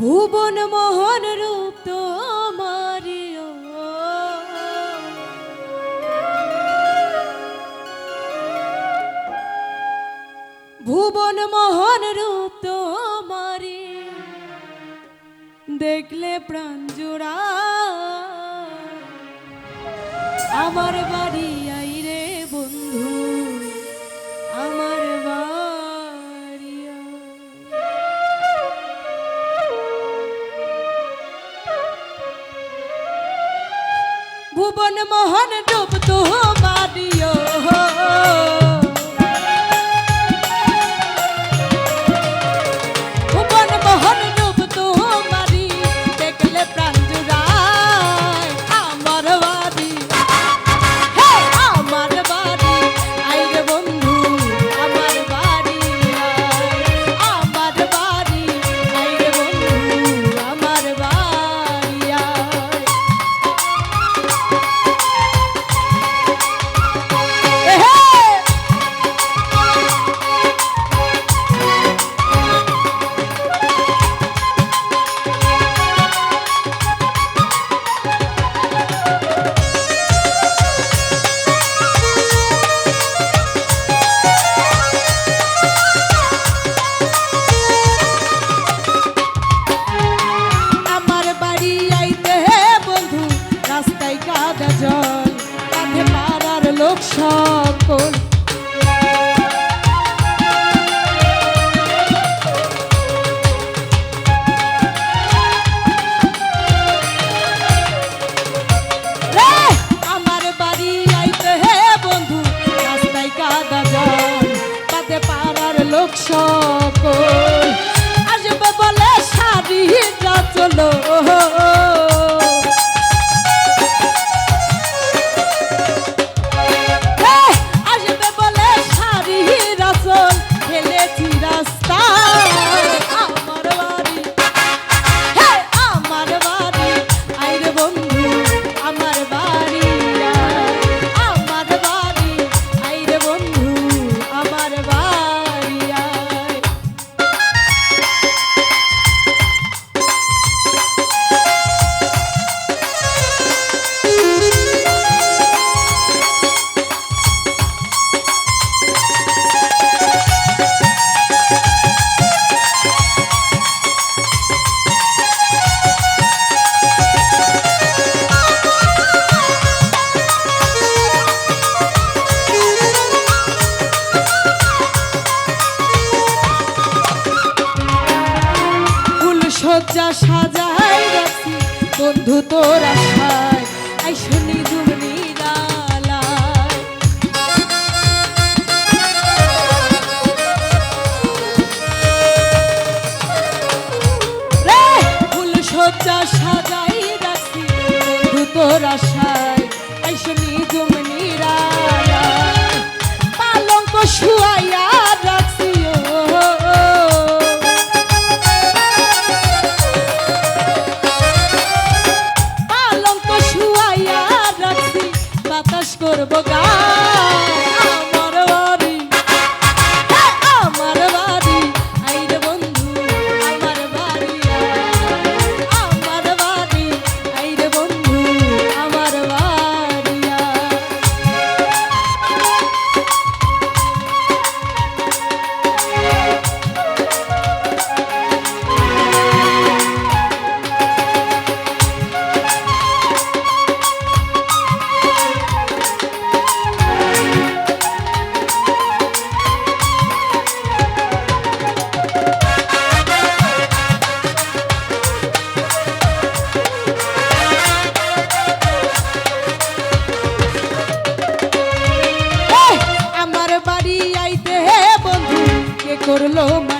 ভুবন মোহন রূপ তো ভুবন মোহন রূপ তোমার দেখলে প্রাণ জোড়া। আমার বাড়ি মোহন ডুব দরজা সাজাই রাখছি। বন্ধু তোর আশায়, আই শুনি দুমনি ফুল সজ্জা সাজাই রাখছি। বন্ধু তোর আশায় করব গা। Lord.